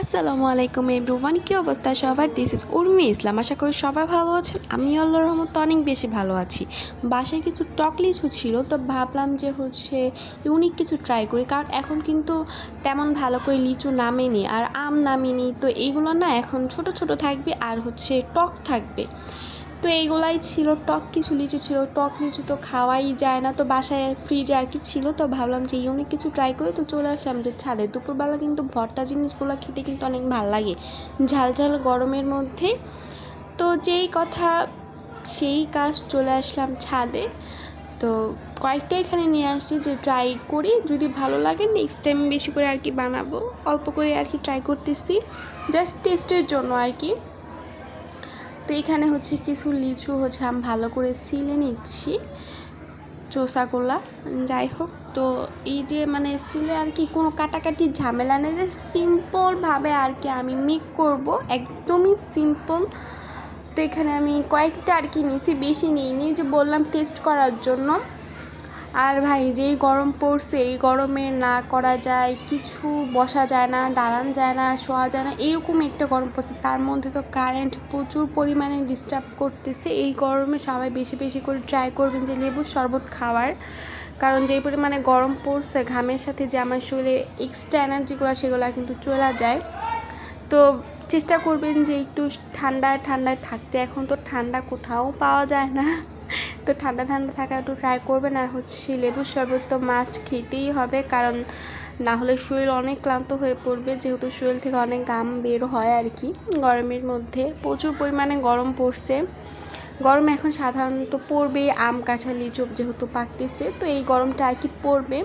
আসসালামু আলাইকুম এভরিওয়ান, কী অবস্থা সবাই? দিস ইজ উর্মি ইসলাম আশা করি সবাই ভালো আছেন। আমি আল্লাহ রহমত অনেক বেশি ভালো আছি। বাসায় কিছু টক লিচু ছিল, তো ভাবলাম যে হচ্ছে ইউনিক কিছু ট্রাই করি, কারণ এখন কিন্তু তেমন ভালো করে লিচু নামেনি, আর আম নামেনি, তো এইগুলো না এখন ছোট ছোট থাকবে, আর হচ্ছে টক থাকবে। তো এইগুলাই ছিল, টক কিছু লিচু ছিল। টক লিচু তো খাওয়াই যায় না, তো বাসায় ফ্রিজে আর কি ছিল, তো ভাবলাম যে ইউনিক কিছু ট্রাই করে তো চলে আসলাম। যে ছাদে দুপুরবেলা কিন্তু ভর্তা জিনিসগুলো খেতে কিন্তু অনেক ভালো লাগে। ঝাল ঝাল গরমের মধ্যে। তো যেই কথা, সেই কাজ চলে আসলাম ছাদে। তো কয়েকটা এখানে নিয়ে আসছি যে ট্রাই করি, যদি ভালো লাগে নেক্সট টাইম বেশি করে আর কি বানাবো। অল্প করে আর কি ট্রাই করতেছি জাস্ট টেস্টের জন্য আর কি। তো এখানে হচ্ছে কিছু লিচু হচ্ছে আমি ভালো করে সিলে নিচ্ছি চোষাগুলা যাই হোক, তো এই যে মানে সিলে আর কি কোনো কাটাকাটির ঝামেলা নেই, যে সিম্পলভাবে আর কি আমি মেক করব, একদমই সিম্পল তো এখানে আমি কয়েকটা আর কি নিছি বেশি নিইনি যে বললাম টেস্ট করার জন্য। আর ভাই, যেই গরম পড়ছে, এই গরমে না করা যায়, কিছু বসা যায় না, দাঁড়ান যায় না, শোয়া যায় না এরকম একটা গরম পড়ছে। তার মধ্যে তো কারেন্ট প্রচুর পরিমাণে ডিস্টার্ব করতেছে। এই গরমে সবাই বেশি বেশি করে ট্রাই করবেন যে লেবুর শরবত খাওয়ার। কারণ যেই পরিমাণে গরম পড়ছে, ঘামের সাথে যে আমার শরীরে এক্সট্রা এনার্জিগুলো সেগুলো কিন্তু চলে যায়। তো চেষ্টা করবেন যে একটু ঠান্ডায় ঠান্ডায় থাকতে। এখন তো ঠান্ডা কোথাও পাওয়া যায় না। তো ঠান্ডা ঠান্ডা থাকা একটু ট্রাই করবেন। আর হচ্ছে লেবুর শরবত তো মাস্ট খেতেই হবে, কারণ না হলে শরীর অনেক ক্লান্ত হয়ে পড়বে, যেহেতু শরীর থেকে অনেক গাম বের হয় আর কি গরমের মধ্যে। প্রচুর পরিমাণে গরম পড়ছে। গরম এখন সাধারণত পড়বে আম, কাঁঠাল লিচু যেহেতু পাকতেছে, তো এই গরমটা আর কি পড়বে।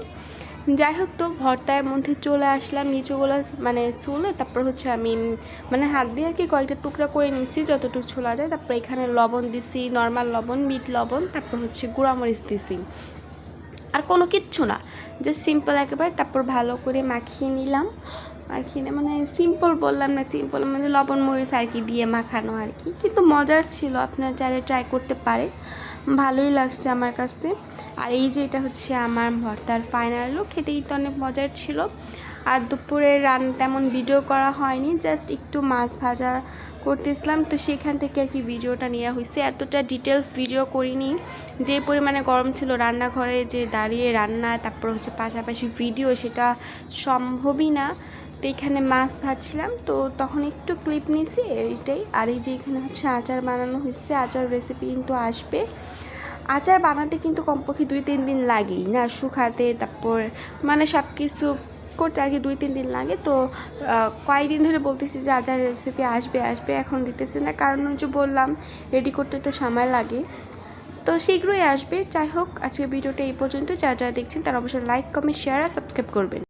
যাই হোক তো, ভর্তার মধ্যে চলে আসলাম লিচুগুলো মানে শুলে তারপর হচ্ছে আমি মানে হাত দিয়ে আর কি কয়েকটা টুকরা করে নিচ্ছি যতটুকু ছোলা যায়, তারপর এখানে লবণ দিছি নর্মাল লবণ মিট লবণ, তারপর হচ্ছে গুঁড়ামরিচ দিছি। আর কোনো কিচ্ছু না যে সিম্পল একেবারে, তারপর ভালো করে মাখিয়ে নিলাম। মাখিয়ে মানে সিম্পল বললাম না সিম্পল মানে লবণ মরিচ আর কি দিয়ে মাখানো আর কি। কিন্তু মজার ছিল, আপনার চাইলে ট্রাই করতে পারে ভালোই লাগছে আমার কাছে। আর এই যে এটা হচ্ছে আমার ভর্তার ফাইনাল খেতেই তো অনেক মজার ছিল। আর দুপুরে রান তেমন ভিডিও করা হয়নি জাস্ট একটু মাছ ভাজা করতেছিলাম। তো সেখান থেকে আর কি ভিডিওটা নেওয়া হয়েছে এতটা ডিটেলস ভিডিও করিনি। যে পরিমাণে গরম ছিল রান্নাঘরে যে দাঁড়িয়ে রান্না, তারপর হচ্ছে পাশাপাশি ভিডিও সেটা সম্ভবই না। তো এখানে মাছ ভাজছিলাম। তো তখন একটু ক্লিপ নিয়েছি এইটাই। আর এই যে এখানে হচ্ছে আচার বানানো হয়েছে আচার রেসিপি কিন্তু আসবে। আচার বানাতে কিন্তু কমপক্ষে দুই তিন দিন লাগেই না? শুকাতে, তারপর মানে সব কিছু করতে আর কি দুই, তিন দিন লাগে। তো কয়েকদিন ধরে বলতেছি যে আজার রেসিপি আসবে আসবে, এখন দিতেছে না। কারণ যে বললাম রেডি করতে তো সময় লাগে। তো শীঘ্রই আসবে। যাই হোক আজকে ভিডিওটা এই পর্যন্ত যা যা দেখছেন, তারা অবশ্যই লাইক কমেন্ট শেয়ার আর সাবস্ক্রাইব করবেন।